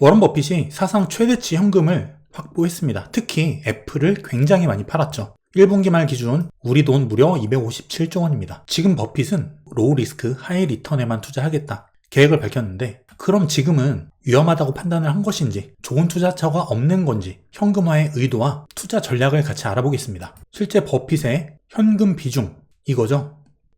워런 버핏이 사상 최대치 현금을 확보했습니다. 특히 애플을 굉장히 많이 팔았죠. 1분기 말 기준 우리 돈 무려 257조 원입니다. 지금 버핏은 로우 리스크 하이 리턴에만 투자하겠다 계획을 밝혔는데 그럼 지금은 위험하다고 판단을 한 것인지 좋은 투자처가 없는 건지 현금화의 의도와 투자 전략을 같이 알아보겠습니다. 실제 버핏의 현금 비중 이거죠.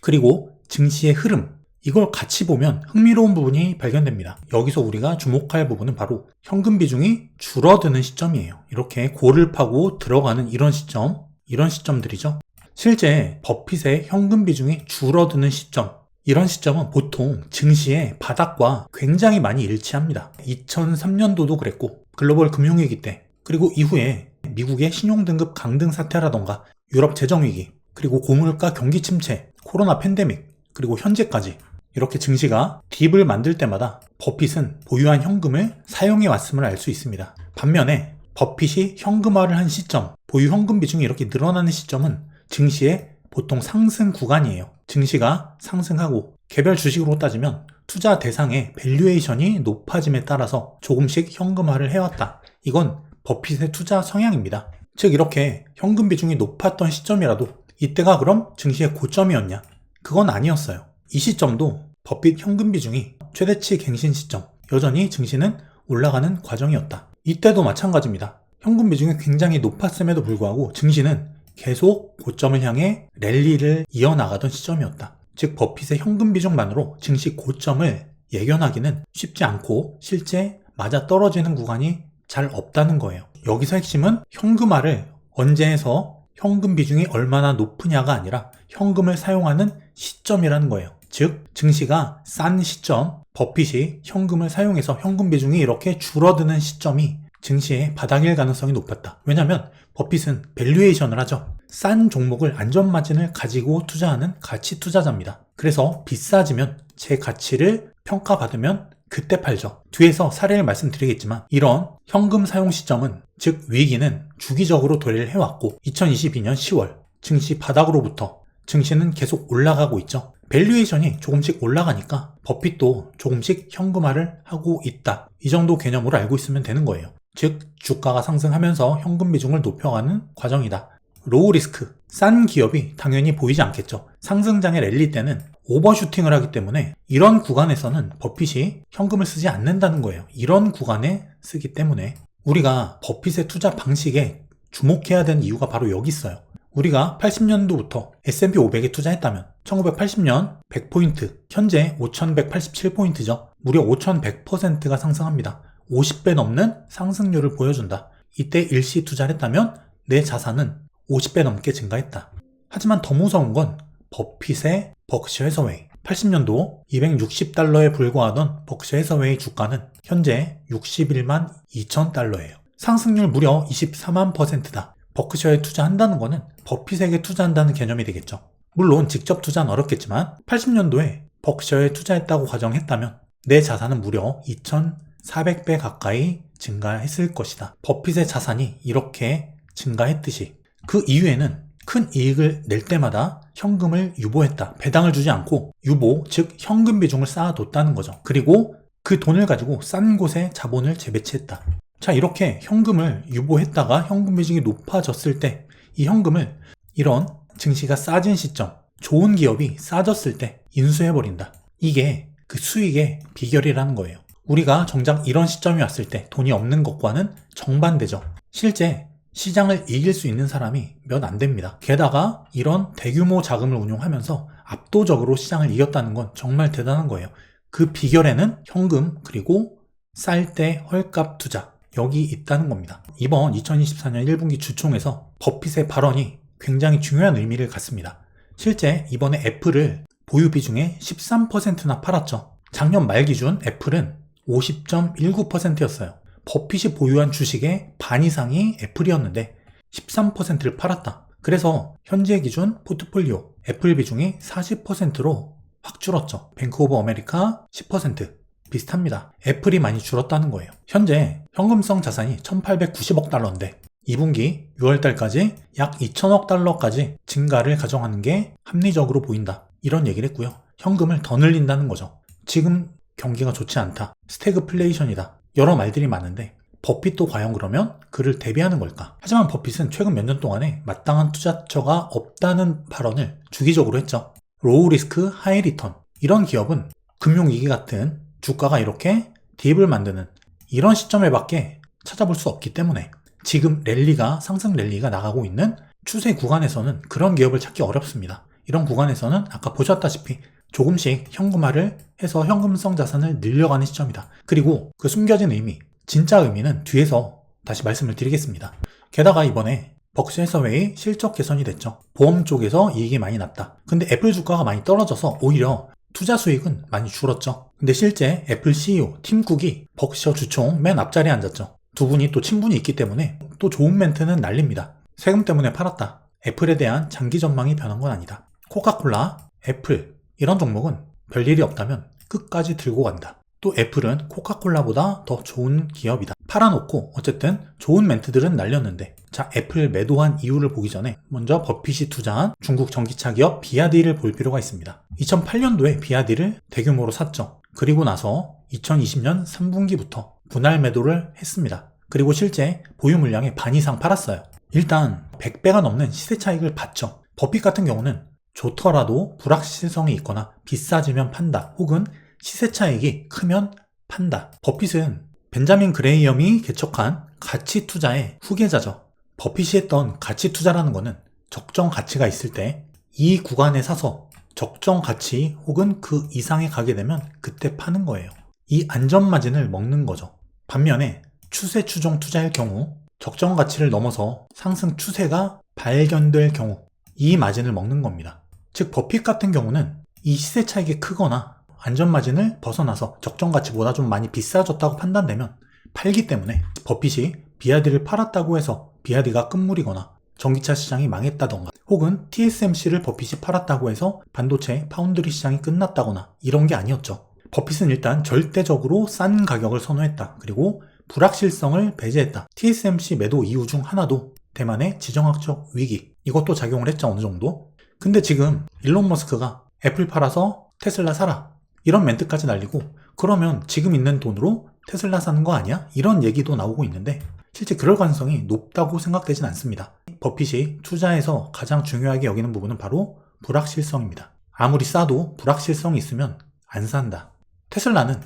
그리고 증시의 흐름 이걸 같이 보면 흥미로운 부분이 발견됩니다. 여기서 우리가 주목할 부분은 바로 현금 비중이 줄어드는 시점이에요. 이렇게 골을 파고 들어가는 이런 시점, 이런 시점들이죠. 실제 버핏의 현금 비중이 줄어드는 시점, 이런 시점은 보통 증시의 바닥과 굉장히 많이 일치합니다. 2003년도도 그랬고, 글로벌 금융위기 때, 그리고 이후에 미국의 신용등급 강등 사태라던가, 유럽 재정위기, 그리고 고물가 경기 침체, 코로나 팬데믹, 그리고 현재까지 이렇게 증시가 딥을 만들 때마다 버핏은 보유한 현금을 사용해 왔음을 알 수 있습니다. 반면에 버핏이 현금화를 한 시점, 보유 현금 비중이 이렇게 늘어나는 시점은 증시의 보통 상승 구간이에요. 증시가 상승하고 개별 주식으로 따지면 투자 대상의 밸류에이션이 높아짐에 따라서 조금씩 현금화를 해왔다. 이건 버핏의 투자 성향입니다. 즉 이렇게 현금 비중이 높았던 시점이라도 이때가 그럼 증시의 고점이었냐? 그건 아니었어요. 이 시점도 버핏 현금 비중이 최대치 갱신 시점, 여전히 증시는 올라가는 과정이었다. 이때도 마찬가지입니다. 현금 비중이 굉장히 높았음에도 불구하고 증시는 계속 고점을 향해 랠리를 이어나가던 시점이었다. 즉 버핏의 현금 비중만으로 증시 고점을 예견하기는 쉽지 않고 실제 맞아 떨어지는 구간이 잘 없다는 거예요. 여기서 핵심은 현금화를 언제 해서 현금 비중이 얼마나 높으냐가 아니라 현금을 사용하는 시점이라는 거예요. 즉 증시가 싼 시점, 버핏이 현금을 사용해서 현금 비중이 이렇게 줄어드는 시점이 증시의 바닥일 가능성이 높았다. 왜냐하면 버핏은 밸류에이션을 하죠. 싼 종목을 안전마진을 가지고 투자하는 가치 투자자입니다. 그래서 비싸지면 제 가치를 평가받으면 그때 팔죠. 뒤에서 사례를 말씀드리겠지만 이런 현금 사용 시점은 즉 위기는 주기적으로 도래를 해왔고 2022년 10월 증시 바닥으로부터 증시는 계속 올라가고 있죠. 밸류에이션이 조금씩 올라가니까 버핏도 조금씩 현금화를 하고 있다. 이 정도 개념으로 알고 있으면 되는 거예요. 즉 주가가 상승하면서 현금 비중을 높여가는 과정이다. 로우 리스크, 싼 기업이 당연히 보이지 않겠죠. 상승장의 랠리 때는 오버슈팅을 하기 때문에 이런 구간에서는 버핏이 현금을 쓰지 않는다는 거예요. 이런 구간에 쓰기 때문에 우리가 버핏의 투자 방식에 주목해야 되는 이유가 바로 여기 있어요. 우리가 80년도부터 S&P 500에 투자했다면 1980년 100포인트, 현재 5187포인트죠. 무려 5100%가 상승합니다. 50배 넘는 상승률을 보여준다. 이때 일시 투자를 했다면 내 자산은 50배 넘게 증가했다. 하지만 더 무서운 건 버핏의 버크셔 해서웨이. 80년도 260달러에 불과하던 버크셔 해서웨이 주가는 현재 61만 2천 달러예요. 상승률 무려 24만 퍼센트다. 버크셔에 투자한다는 것은 버핏에게 투자한다는 개념이 되겠죠. 물론 직접 투자는 어렵겠지만 80년도에 버크셔에 투자했다고 가정했다면 내 자산은 무려 2,400배 가까이 증가했을 것이다. 버핏의 자산이 이렇게 증가했듯이 그 이후에는 큰 이익을 낼 때마다 현금을 유보했다. 배당을 주지 않고 유보, 즉 현금 비중을 쌓아뒀다는 거죠. 그리고 그 돈을 가지고 싼 곳에 자본을 재배치했다. 자, 이렇게 현금을 유보했다가 현금 비중이 높아졌을 때 이 현금을 이런 증시가 싸진 시점, 좋은 기업이 싸졌을 때 인수해버린다. 이게 그 수익의 비결이라는 거예요. 우리가 정작 이런 시점이 왔을 때 돈이 없는 것과는 정반대죠. 실제 시장을 이길 수 있는 사람이 몇 안 됩니다. 게다가 이런 대규모 자금을 운용하면서 압도적으로 시장을 이겼다는 건 정말 대단한 거예요. 그 비결에는 현금 그리고 쌀 때 헐값 투자 여기 있다는 겁니다. 이번 2024년 1분기 주총에서 버핏의 발언이 굉장히 중요한 의미를 갖습니다. 실제 이번에 애플을 보유 비중의 13%나 팔았죠. 작년 말 기준 애플은 50.19%였어요. 버핏이 보유한 주식의 반 이상이 애플이었는데 13%를 팔았다. 그래서 현재 기준 포트폴리오 애플 비중이 40%로 확 줄었죠. 뱅크 오브 아메리카 10% 비슷합니다. 애플이 많이 줄었다는 거예요. 현재 현금성 자산이 1890억 달러인데 2분기 6월달까지 약 2천억 달러까지 증가를 가정하는 게 합리적으로 보인다. 이런 얘기를 했고요. 현금을 더 늘린다는 거죠. 지금 경기가 좋지 않다. 스태그플레이션이다. 여러 말들이 많은데 버핏도 과연 그러면 그를 대비하는 걸까? 하지만 버핏은 최근 몇 년 동안에 마땅한 투자처가 없다는 발언을 주기적으로 했죠. 로우 리스크 하이 리턴 이런 기업은 금융위기 같은 주가가 이렇게 딥을 만드는 이런 시점에 밖에 찾아볼 수 없기 때문에 지금 랠리가 상승 랠리가 나가고 있는 추세 구간에서는 그런 기업을 찾기 어렵습니다. 이런 구간에서는 아까 보셨다시피 조금씩 현금화를 해서 현금성 자산을 늘려가는 시점이다. 그리고 그 숨겨진 의미, 진짜 의미는 뒤에서 다시 말씀을 드리겠습니다. 게다가 이번에 벅스에서웨이 실적 개선이 됐죠. 보험 쪽에서 이익이 많이 났다. 근데 애플 주가가 많이 떨어져서 오히려 투자 수익은 많이 줄었죠. 근데 실제 애플 CEO 팀 쿡이 벅셔 주총 맨 앞자리에 앉았죠. 두 분이 또 친분이 있기 때문에 또 좋은 멘트는 날립니다. 세금 때문에 팔았다. 애플에 대한 장기 전망이 변한 건 아니다. 코카콜라, 애플 이런 종목은 별일이 없다면 끝까지 들고 간다. 또 애플은 코카콜라보다 더 좋은 기업이다. 팔아놓고 어쨌든 좋은 멘트들은 날렸는데 자 애플 매도한 이유를 보기 전에 먼저 버핏이 투자한 중국 전기차 기업 비아디를 볼 필요가 있습니다. 2008년도에 비아디를 대규모로 샀죠. 그리고 나서 2020년 3분기부터 분할 매도를 했습니다. 그리고 실제 보유 물량의 반 이상 팔았어요. 일단 100배가 넘는 시세 차익을 봤죠. 버핏 같은 경우는 좋더라도 불확실성이 있거나 비싸지면 판다 혹은 시세 차익이 크면 판다. 버핏은 벤자민 그레이엄이 개척한 가치 투자의 후계자죠. 버핏이 했던 가치 투자라는 거는 적정 가치가 있을 때 이 구간에 사서 적정 가치 혹은 그 이상에 가게 되면 그때 파는 거예요. 이 안전 마진을 먹는 거죠. 반면에 추세 추종 투자일 경우 적정 가치를 넘어서 상승 추세가 발견될 경우 이 마진을 먹는 겁니다. 즉 버핏 같은 경우는 이 시세 차익이 크거나 안전 마진을 벗어나서 적정 가치보다 좀 많이 비싸졌다고 판단되면 팔기 때문에 버핏이 비아디를 팔았다고 해서 비아디가 끝물이거나 전기차 시장이 망했다던가 혹은 TSMC를 버핏이 팔았다고 해서 반도체 파운드리 시장이 끝났다거나 이런 게 아니었죠. 버핏은 일단 절대적으로 싼 가격을 선호했다. 그리고 불확실성을 배제했다. TSMC 매도 이유 중 하나도 대만의 지정학적 위기 이것도 작용을 했죠 어느 정도. 근데 지금 일론 머스크가 애플 팔아서 테슬라 사라 이런 멘트까지 날리고 그러면 지금 있는 돈으로 테슬라 사는 거 아니야? 이런 얘기도 나오고 있는데 실제 그럴 가능성이 높다고 생각되진 않습니다. 버핏이 투자에서 가장 중요하게 여기는 부분은 바로 불확실성입니다. 아무리 싸도 불확실성이 있으면 안 산다. 테슬라는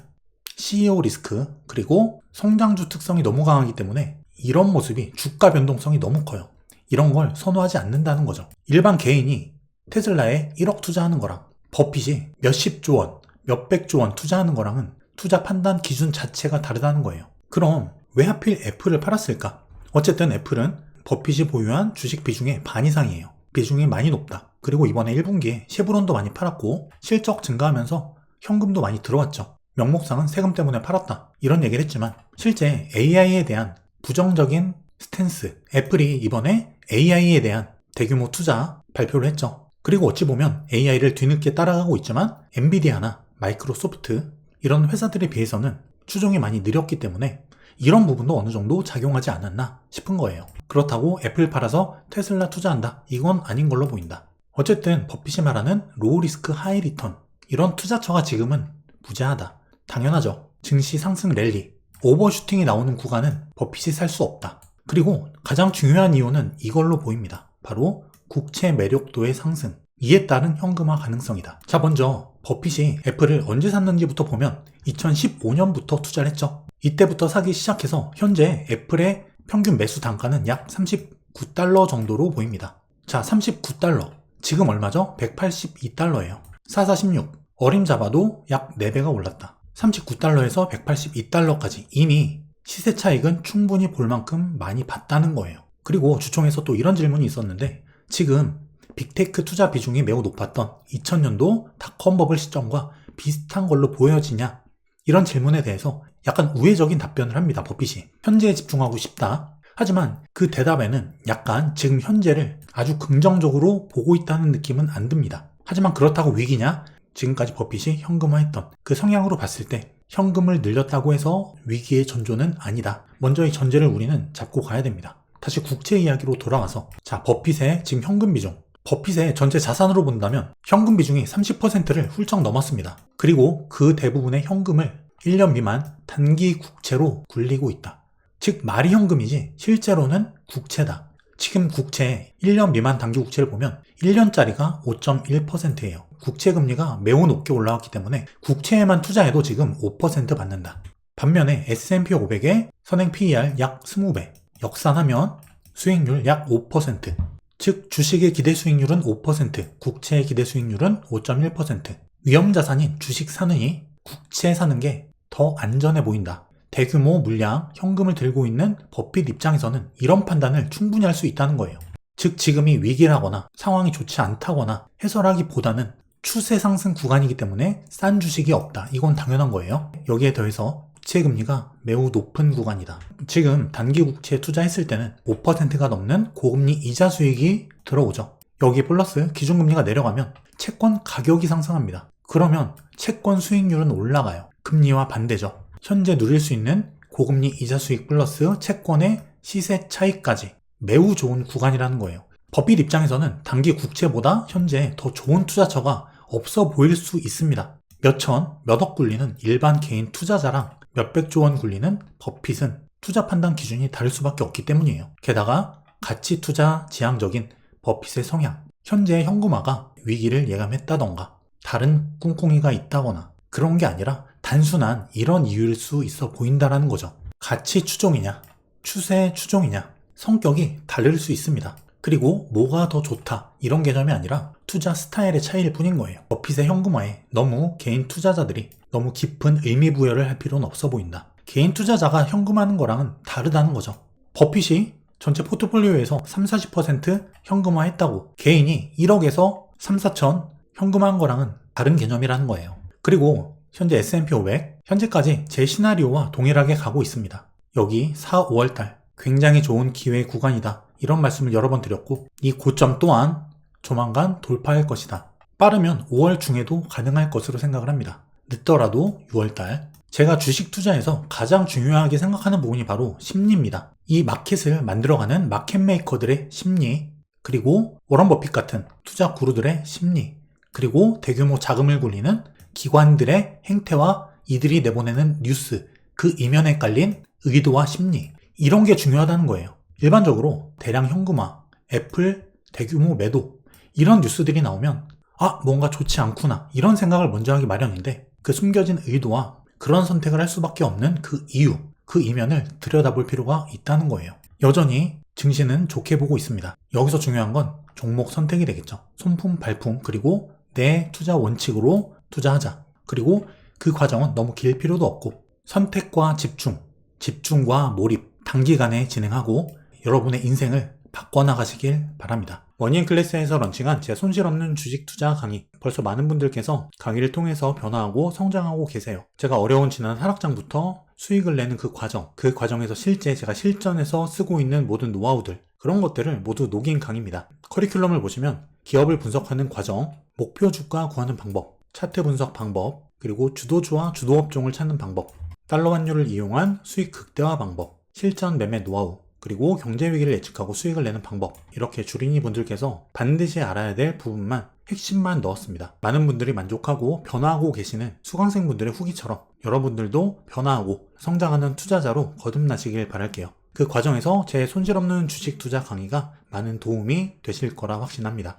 CEO 리스크 그리고 성장주 특성이 너무 강하기 때문에 이런 모습이 주가 변동성이 너무 커요. 이런 걸 선호하지 않는다는 거죠. 일반 개인이 테슬라에 1억 투자하는 거랑 버핏이 몇십조 원, 몇백조 원 투자하는 거랑은 투자 판단 기준 자체가 다르다는 거예요. 그럼 왜 하필 애플을 팔았을까? 어쨌든 애플은 버핏이 보유한 주식 비중의 반 이상이에요. 비중이 많이 높다. 그리고 이번에 1분기에 쉐브론도 많이 팔았고 실적 증가하면서 현금도 많이 들어왔죠. 명목상은 세금 때문에 팔았다. 이런 얘기를 했지만 실제 AI에 대한 부정적인 스탠스, 애플이 이번에 AI에 대한 대규모 투자 발표를 했죠. 그리고 어찌 보면 AI를 뒤늦게 따라가고 있지만 엔비디아나 마이크로소프트 이런 회사들에 비해서는 추종이 많이 느렸기 때문에 이런 부분도 어느 정도 작용하지 않았나 싶은 거예요. 그렇다고 애플 팔아서 테슬라 투자한다? 이건 아닌 걸로 보인다. 어쨌든 버핏이 말하는 로우 리스크 하이 리턴 이런 투자처가 지금은 부재하다. 당연하죠. 증시 상승 랠리, 오버슈팅이 나오는 구간은 버핏이 살 수 없다. 그리고 가장 중요한 이유는 이걸로 보입니다. 바로 국채 매력도의 상승. 이에 따른 현금화 가능성이다. 자, 먼저 버핏이 애플을 언제 샀는지부터 보면 2015년부터 투자를 했죠. 이때부터 사기 시작해서 현재 애플의 평균 매수 단가는 약 39달러 정도로 보입니다. 자, 39달러. 지금 얼마죠? 182달러예요. 4416. 어림 잡아도 약 4배가 올랐다. 39달러에서 182달러까지 이미 시세 차익은 충분히 볼 만큼 많이 봤다는 거예요. 그리고 주총에서 또 이런 질문이 있었는데 지금 빅테크 투자 비중이 매우 높았던 2000년도 닷컴 버블 시점과 비슷한 걸로 보여지냐? 이런 질문에 대해서 약간 우회적인 답변을 합니다. 버핏이. 현재에 집중하고 싶다. 하지만 그 대답에는 약간 지금 현재를 아주 긍정적으로 보고 있다는 느낌은 안 듭니다. 하지만 그렇다고 위기냐? 지금까지 버핏이 현금화했던 그 성향으로 봤을 때 현금을 늘렸다고 해서 위기의 전조는 아니다. 먼저 이 전제를 우리는 잡고 가야 됩니다. 다시 국채 이야기로 돌아와서 자 버핏의 지금 현금 비중 버핏의 전체 자산으로 본다면 현금 비중이 30%를 훌쩍 넘었습니다. 그리고 그 대부분의 현금을 1년 미만 단기 국채로 굴리고 있다. 즉 말이 현금이지 실제로는 국채다. 지금 국채 1년 미만 단기 국채를 보면 1년짜리가 5.1%예요. 국채 금리가 매우 높게 올라왔기 때문에 국채에만 투자해도 지금 5% 받는다. 반면에 S&P 500의 선행 PER 약 20배, 역산하면 수익률 약 5%, 즉 주식의 기대 수익률은 5%, 국채의 기대 수익률은 5.1%. 위험 자산인 주식 사느니 국채 사는 게 더 안전해 보인다. 대규모 물량 현금을 들고 있는 버핏 입장에서는 이런 판단을 충분히 할 수 있다는 거예요. 즉 지금이 위기라거나 상황이 좋지 않다거나 해설하기보다는 추세 상승 구간이기 때문에 싼 주식이 없다. 이건 당연한 거예요. 여기에 더해서 국채 금리가 매우 높은 구간이다. 지금 단기 국채에 투자했을 때는 5%가 넘는 고금리 이자 수익이 들어오죠. 여기 플러스 기준금리가 내려가면 채권 가격이 상승합니다. 그러면 채권 수익률은 올라가요. 금리와 반대죠. 현재 누릴 수 있는 고금리 이자 수익 플러스 채권의 시세 차이까지 매우 좋은 구간이라는 거예요. 법빗 입장에서는 단기 국채보다 현재 더 좋은 투자처가 없어 보일 수 있습니다. 몇천, 몇억 굴리는 일반 개인 투자자랑 몇백조 원 굴리는 버핏은 투자 판단 기준이 다를 수밖에 없기 때문이에요. 게다가 가치 투자 지향적인 버핏의 성향, 현재 현금화가 위기를 예감했다던가 다른 꿍꿍이가 있다거나 그런 게 아니라 단순한 이런 이유일 수 있어 보인다라는 거죠. 가치 추종이냐, 추세 추종이냐, 성격이 다를 수 있습니다. 그리고 뭐가 더 좋다 이런 개념이 아니라 투자 스타일의 차이일 뿐인 거예요. 버핏의 현금화에 너무 개인 투자자들이 너무 깊은 의미 부여를 할 필요는 없어 보인다. 개인 투자자가 현금하는 거랑은 다르다는 거죠. 버핏이 전체 포트폴리오에서 3, 40% 현금화 했다고 개인이 1억에서 3, 4천 현금화한 거랑은 다른 개념이라는 거예요. 그리고 현재 S&P 500 현재까지 제 시나리오와 동일하게 가고 있습니다. 여기 4, 5월달 굉장히 좋은 기회 구간이다. 이런 말씀을 여러 번 드렸고 이 고점 또한 조만간 돌파할 것이다. 빠르면 5월 중에도 가능할 것으로 생각을 합니다. 늦더라도 6월달 제가 주식 투자에서 가장 중요하게 생각하는 부분이 바로 심리입니다. 이 마켓을 만들어가는 마켓 메이커들의 심리, 그리고 워런 버핏 같은 투자 구루들의 심리, 그리고 대규모 자금을 굴리는 기관들의 행태와 이들이 내보내는 뉴스, 그 이면에 깔린 의도와 심리, 이런 게 중요하다는 거예요. 일반적으로 대량 현금화, 애플 대규모 매도, 이런 뉴스들이 나오면 아, 뭔가 좋지 않구나, 이런 생각을 먼저 하기 마련인데 그 숨겨진 의도와 그런 선택을 할 수밖에 없는 그 이유, 그 이면을 들여다볼 필요가 있다는 거예요. 여전히 증시는 좋게 보고 있습니다. 여기서 중요한 건 종목 선택이 되겠죠. 손품, 발품, 그리고 내 투자 원칙으로 투자하자. 그리고 그 과정은 너무 길 필요도 없고 선택과 집중, 집중과 몰입, 단기간에 진행하고 여러분의 인생을 바꿔나가시길 바랍니다. 머니앤 클래스에서 런칭한 제 손실 없는 주식 투자 강의. 벌써 많은 분들께서 강의를 통해서 변화하고 성장하고 계세요. 제가 어려운 지난 하락장부터 수익을 내는 그 과정, 그 과정에서 실제 제가 실전에서 쓰고 있는 모든 노하우들, 그런 것들을 모두 녹인 강의입니다. 커리큘럼을 보시면 기업을 분석하는 과정, 목표 주가 구하는 방법, 차트 분석 방법, 그리고 주도주와 주도업종을 찾는 방법, 달러 환율을 이용한 수익 극대화 방법, 실전 매매 노하우, 그리고 경제 위기를 예측하고 수익을 내는 방법 이렇게 주린이 분들께서 반드시 알아야 될 부분만 핵심만 넣었습니다. 많은 분들이 만족하고 변화하고 계시는 수강생 분들의 후기처럼 여러분들도 변화하고 성장하는 투자자로 거듭나시길 바랄게요. 그 과정에서 제 손실 없는 주식 투자 강의가 많은 도움이 되실 거라 확신합니다.